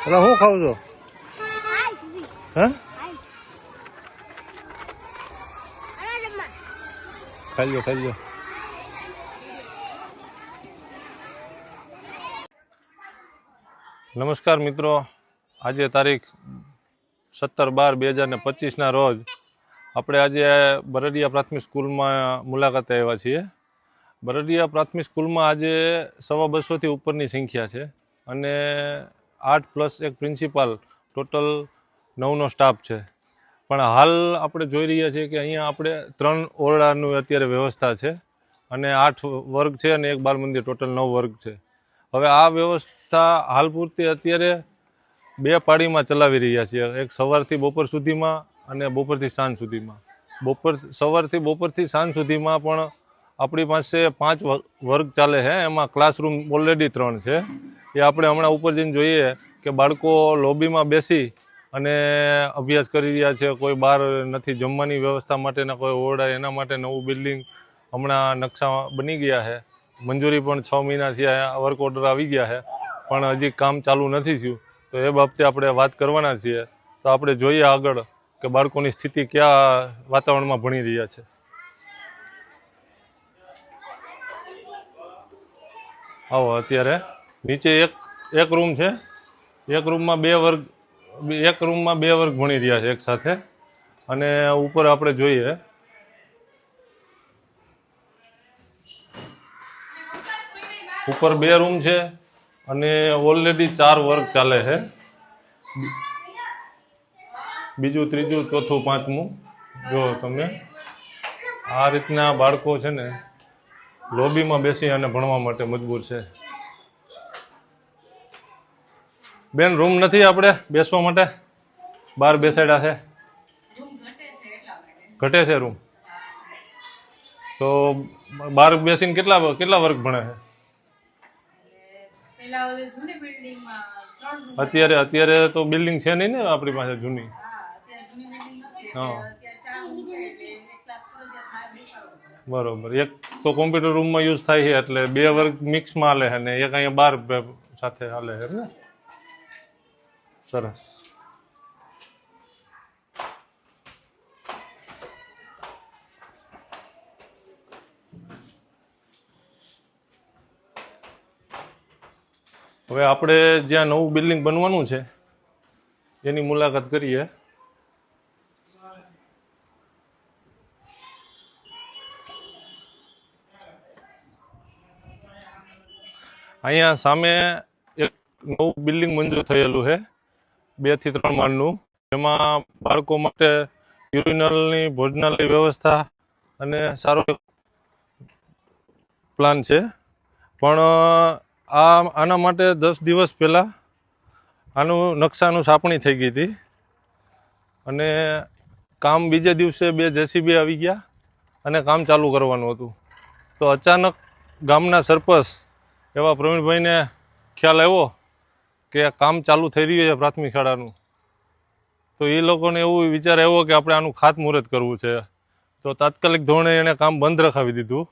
એટલે હું ખાવ છો? હે? ખાઈ લો ખાઈ લો નમસ્કાર મિત્રો. આજે તારીખ સત્તર બાર બે હજાર ને પચીસના રોજ આપણે આજે બરડિયા પ્રાથમિક સ્કૂલમાં મુલાકાતે આવ્યા છીએ. બરડિયા પ્રાથમિક સ્કૂલમાં આજે સવા બસોથી ઉપરની સંખ્યા છે અને આઠ પ્લસ એક પ્રિન્સિપાલ, ટોટલ નવનો સ્ટાફ છે. પણ હાલ આપણે જોઈ રહ્યા છીએ કે અહીંયા આપણે ત્રણ ઓરડાનું અત્યારે વ્યવસ્થા છે અને આઠ વર્ગ છે અને એક બાલ મંદિર, ટોટલ નવ વર્ગ છે. હવે આ વ્યવસ્થા હાલ પૂરતી અત્યારે બે પાળીમાં ચલાવી રહ્યા છીએ. એક સવારથી બપોર સુધીમાં અને બપોરથી સાંજ સુધીમાં. બપોર, સવારથી બપોરથી સાંજ સુધીમાં પણ આપણી પાસે પાંચ વર્ગ ચાલે છે. એમાં ક્લાસરૂમ ઓલરેડી ત્રણ છે. એ આપણે હમણાં ઉપર જઈને જોઈએ કે બાળકો લોબીમાં બેસી અને અભ્યાસ કરી રહ્યા છે. કોઈ બહાર નથી જમવાની વ્યવસ્થા માટેના, કોઈ ઓરડા એના માટે નવું બિલ્ડિંગ હમણાં નકશા બની ગયા છે. મંજૂરી પણ છ મહિનાથી વર્ક ઓર્ડર આવી ગયા છે. પણ હજી કામ ચાલુ નથી થયું. તો એ બાબતે આપણે વાત કરવાના છીએ. તો આપણે જોઈએ આગળ કે બાળકોની સ્થિતિ કયા વાતાવરણમાં ભણી રહ્યા છે. આવો, અત્યારે નીચે એક એક રૂમ છે. એક રૂમમાં બે વર્ગ, એક રૂમમાં બે વર્ગ ભણી રહ્યા છે એક સાથે. અને ઉપર આપણે જોઈએ. ઉપર બે રૂમ છે અને ઓલરેડી ચાર વર્ગ ચાલે છે. બીજું, ત્રીજું, ચોથું, પાંચમું. જો તમે આ રીતના બાળકો છે ને, લોબીમાં બેસી અને ભણવા માટે મજબૂર છે. બેન રૂમ નથી આપણે, બેસવા માટે. બહાર બેસાડ્યા છે. ઘટે છે રૂમ તો બહાર બેસીને કેટલા કેટલા વર્ગ ભણે છે? અત્યારે અત્યારે તો બિલ્ડિંગ છે નહીં ને આપણી પાસે જૂની. હા. બરોબર. એક તો કોમ્પ્યુટર રૂમમાં યુઝ થાય છે એટલે બે વર્ગ મિક્સમાં હાલે છે ને એક અહીંયા બાર સાથે હાલે છે ને? સરસ. હવે આપણે જ્યાં નવું બિલ્ડિંગ બનવાનું છે, એની મુલાકાત કરીએ. અહીંયા સામે એક નવું બિલ્ડિંગ મંજૂર થયેલું છે. બેથી ત્રણ માળનું. જેમાં બાળકો માટે યુરિનલની ભોજનાલય વ્યવસ્થા અને સારો પ્લાન છે. પણ આ, આના માટે દસ દિવસ પહેલાં આનું નકશાનું છાપણી થઈ ગઈ હતી. અને કામ બીજે દિવસે બે જેસીબી આવી ગયા અને કામ ચાલુ કરવાનું હતું. તો અચાનક ગામના સરપંચ એવા પ્રવીણભાઈને ખ્યાલ આવ્યો કે કામ ચાલુ થઈ રહ્યું છે પ્રાથમિક શાળાનું. તો એ લોકોને એવું વિચાર આવ્યો કે આપણે આનું ખાતમુહૂર્ત કરવું છે. તો તાત્કાલિક ધોરણે એણે કામ બંધ રખાવી દીધું.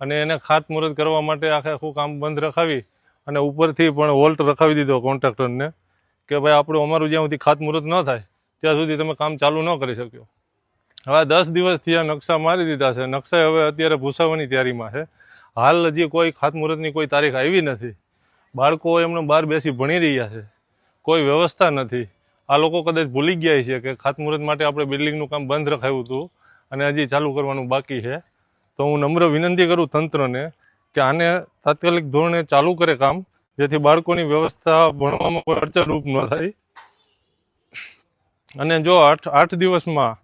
અને એને ખાતમુહૂર્ત કરવા માટે આખે આખું કામ બંધ રખાવી અને ઉપરથી પણ વોલ્ટ રખાવી દીધો કોન્ટ્રાક્ટરને કે ભાઈ આપણું અમારું જ્યાં સુધી ખાતમુહૂર્ત ન થાય, ત્યાં સુધી તમે કામ ચાલુ ન કરી શક્યો. હવે દસ દિવસથી આ નકશા મારી દીધા છે. નકશા હવે અત્યારે ભૂસાવાની તૈયારીમાં છે. હાલ હજી કોઈ ખાતમુહૂર્તની કોઈ તારીખ આવી નથી. બાળકો એમને બહાર બેસી ભણી રહ્યા છે. કોઈ વ્યવસ્થા નથી. આ લોકો કદાચ ભૂલી ગયા છે કે ખાતમુહૂર્ત માટે આપણે બિલ્ડિંગનું કામ બંધ રખાયું હતું અને હજી ચાલુ કરવાનું બાકી છે. તો હું નમ્ર વિનંતી કરું તંત્રને કે આને તાત્કાલિક ધોરણે ચાલુ કરે કામ, જેથી બાળકોની વ્યવસ્થા ભણવામાં કોઈ અડચણરૂપ ન થાય. અને જો આઠ આઠ દિવસમાં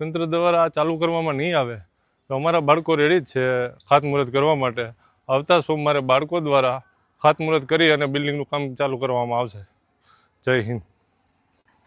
તંત્ર દ્વારા આ ચાલુ કરવામાં નહીં આવે, તો અમારા બાળકો રેડી જ છે ખાતમુહૂર્ત કરવા માટે. આવતા સોમવારે બાળકો દ્વારા ખાતમુહૂર્ત કરી અને બિલ્ડિંગનું કામ ચાલુ કરવામાં આવશે. જય હિન્દ.